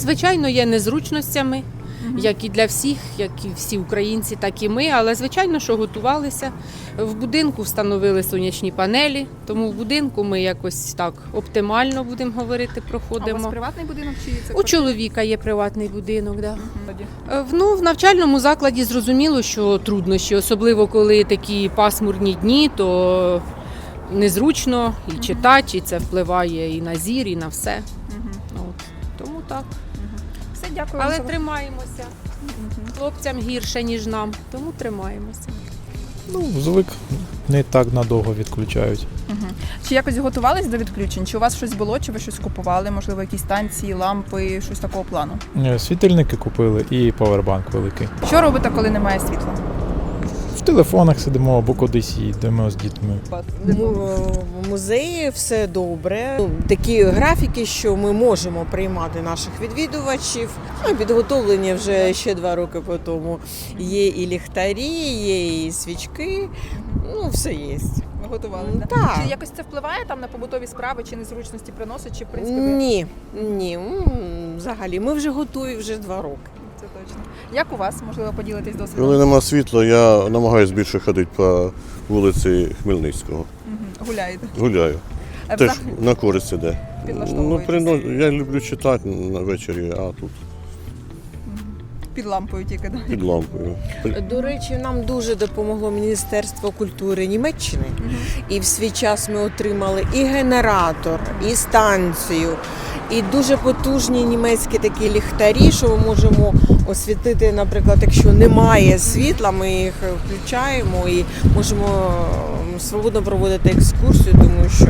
звичайно, є незручностями, як і для всіх, як і всі українці, так і ми. Але звичайно, що готувалися. В будинку встановили сонячні панелі, тому в будинку ми якось так оптимально будемо говорити, А у вас проходимо. приватний будинок чи це У чоловіка є приватний будинок. Да. Е, Ну, в навчальному закладі зрозуміло, що труднощі, особливо коли такі пасмурні дні, то незручно і читати, і це впливає і на зір, і на все. От. Тому так. Дякую. Але вам тримаємося. Хлопцям гірше, ніж нам, тому тримаємося. Ну, звик не так надовго відключають. Угу. Чи якось готувались до відключень? Чи у вас щось було, чи ви щось купували? Можливо, якісь станції, лампи, щось такого плану? Е, Світильники купили і павербанк великий. Що робите, коли немає світла? В телефонах сидимо або кудись йдемо з дітьми. В музеї все добре. Ну, Такі графіки, що ми можемо приймати наших відвідувачів. Ну, підготовлені вже ще два роки по тому. Є і ліхтарі, є і свічки. Ну, все є. Готували? Да? так. Чи якось це впливає там на побутові справи, чи незручності приносить, чи в принципі Ні, ні. Взагалі, ми вже готові вже два роки. Це точно. Як у вас можливо поділитись Коли досвідом? нема світла, я намагаюся більше ходити по вулиці Хмельницького. Мгм. Гуляєте? Гуляю. Е, Теж взагалі- на користь іде. Ну, прино- я люблю читати на вечорі, а тут Під лампою тільки да? під лампою. До речі, нам дуже допомогло Міністерство культури Німеччини. І в свій час ми отримали і генератор, і станцію, і дуже потужні німецькі такі ліхтарі, що ми можемо освітити, наприклад, якщо немає світла, ми їх включаємо і можемо ем, свободно проводити екскурсію, тому що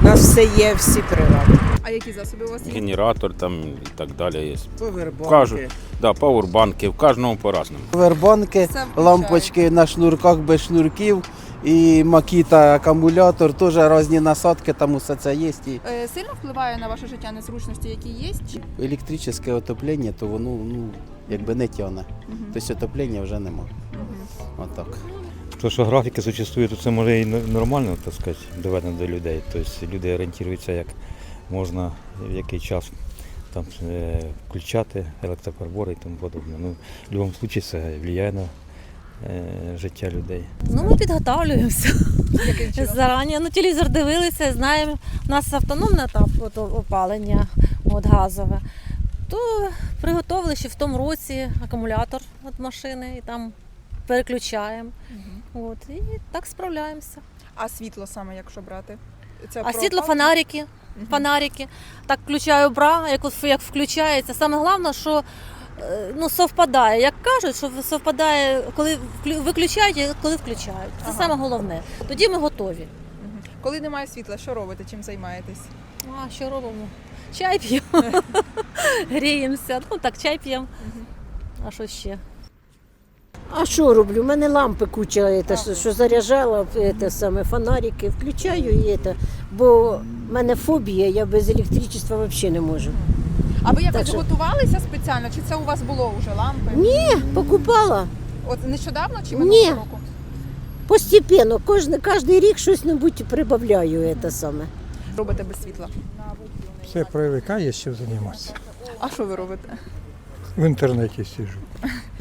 в нас все є, всі прилади. А які засоби у вас є? генератор там і так далі є. Повербанки. Да, пауербанки, в кожному по-разному. Повербанки, лампочки на шнурках без шнурків і макіта акумулятор, теж різні насадки, там усе це є. І Е, Сильно впливає на ваше життя незручності, які є? Електричне отоплення, то воно ну, якби не тягне. Мгм. Тобто отоплення вже нема. Мгм. Отак. То, що графіки существують, то це може і нормально, так сказати, доведено до людей. Тобто люди орієнтуються, як можна в який час там е, включати електроприбори і тому подобне. Ну, в будь-якому випадку це впливає на життя людей. Ну, ми підготовлюємося зарані. Ну, телевізор дивилися, знаємо, у нас автономне опалення от, газове. То приготували ще в тому році акумулятор від машини і там переключаємо. Мгм. От, і так справляємося. А світло саме, якщо брати? Це А світло фонарики. Мгм. фонарики. Так включаю бра, як, як включається. Саме головне, що е, ну, совпадає. Як кажуть, що совпадає, коли вклю- виключають і коли включають. Це Ага. саме головне. Тоді ми готові. Мгм. Коли немає світла, що робите? Чим займаєтесь? А що робимо? Чай п'ємо, гріємося. Ну так, чай п'ємо. А що ще? А що роблю? У мене лампи куча, это, що, що заряджала, это, саме, фонарики, включаю і это, бо в мене фобія, я без електричества взагалі не можу. А ви якось що- готувалися спеціально? Чи це у вас було вже лампи? Ні, покупала От нещодавно чи Ні. року? постепенно, кожен, кожен рік щось небудь прибавляю это саме. Робите без світла. Все привикає, що займатися. А що ви робите? В інтернеті сижу.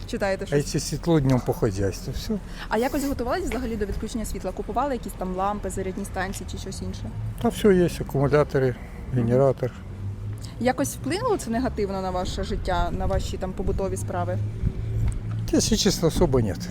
Читаєте А щось? якщо світло днем по хозяйству, все. А якось готувалися взагалі до відключення світла? Купували якісь там лампи, зарядні станції чи щось інше? Там все є, акумулятори, генератор. Якось вплинуло це негативно на ваше життя, на ваші там побутові справи? Если честно, особо нет.